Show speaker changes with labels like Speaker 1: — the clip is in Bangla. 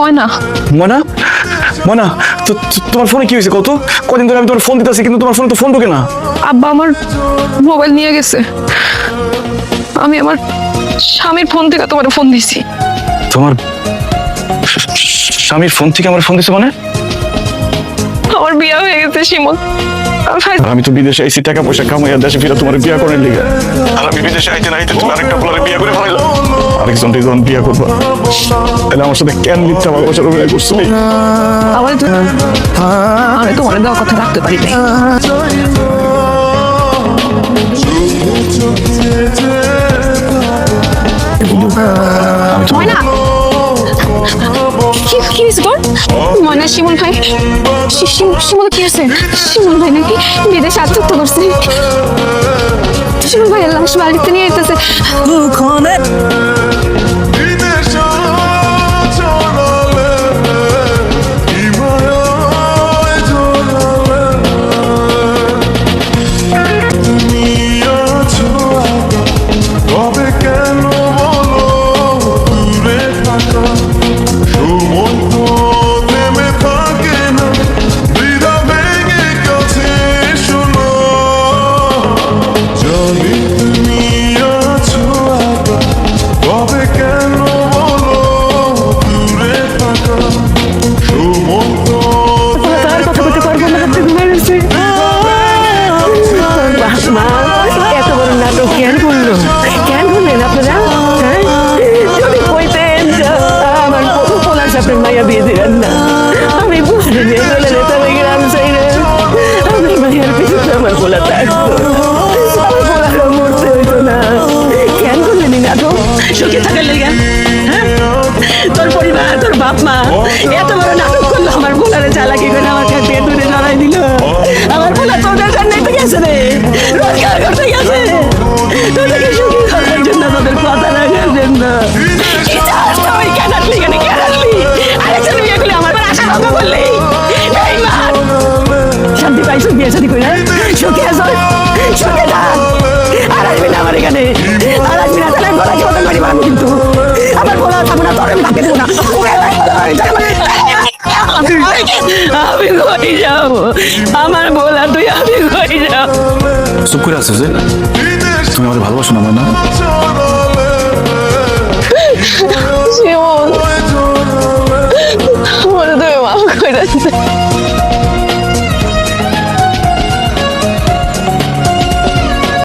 Speaker 1: ময়না?
Speaker 2: মনা মনা তো তোমার ফোনে কি হয়েছে কত কদিন ধরে আমি তোমার ফোন দিতেছি কিন্তু তোমার ফোনে তো ফোন ঢোকে না।
Speaker 1: আব্বা আমার মোবাইল নিয়ে গেছে। আমি আমার স্বামীর ফোন থেকে তোমার ফোন দিছি।
Speaker 2: তোমার স্বামীর ফোন থেকে আমার ফোন দিছে মানে?
Speaker 1: আমার বিয়ে হয়ে গেছে শিমুল। আমি
Speaker 2: আমি তো বিদেশে আইছি টাকা পয়সা কামাইয়া দেশে ফিরে তোমার বিয়া করার লিগে। আর আমি বিদেশে আইতে না আইতে তুমি আরেকটা পোলারে বিয়া আরেকজন যখন বিয়া করবা। তাহলে আমার সাথে কেন মিথ্যা ভালোবাসার অভিনয় করছিলি
Speaker 1: আমার তো আমি তোমার দেওয়া কথা রাখতে পারি ময়না। কি কি হয়েছে তোর ময়না, শিমুল ভাই। শিমুল কি আছে শিমুল ভাই নাকি বিদেশে আত্মহত্যা করছে? শিমুল ভাই লাশ বাড়িতে নিয়ে যেতেছে।
Speaker 3: সাথে মাইয়া বিয়ে দিলেন না আমি বুঝতে নিয়ে চলে যেতাম এই গ্রাম সাইডে আমি মাইয়ার পিছনে আমার পোলা থাকতো আমার পোলারও de হইতো না কেন করলেন এই que সুখে থাকার লেগে হ্যাঁ তোর পরিবার তোর বাপ মা পাইছো বিয়ে শান্তি করে সুখে আছো? সুখে থাক। আর আসবি না আমার এখানে। আর আসবি না, তাহলে গলা কি বদল মারি মারবো কিন্তু। আমার বলা থাকব না, তোর আমি দেবো না। আমি কই যাব। আমার বলা, তুই আমি কই যাব।
Speaker 2: চুপ করে যে? তুমি আমাদের ভালোবাসো না ময়না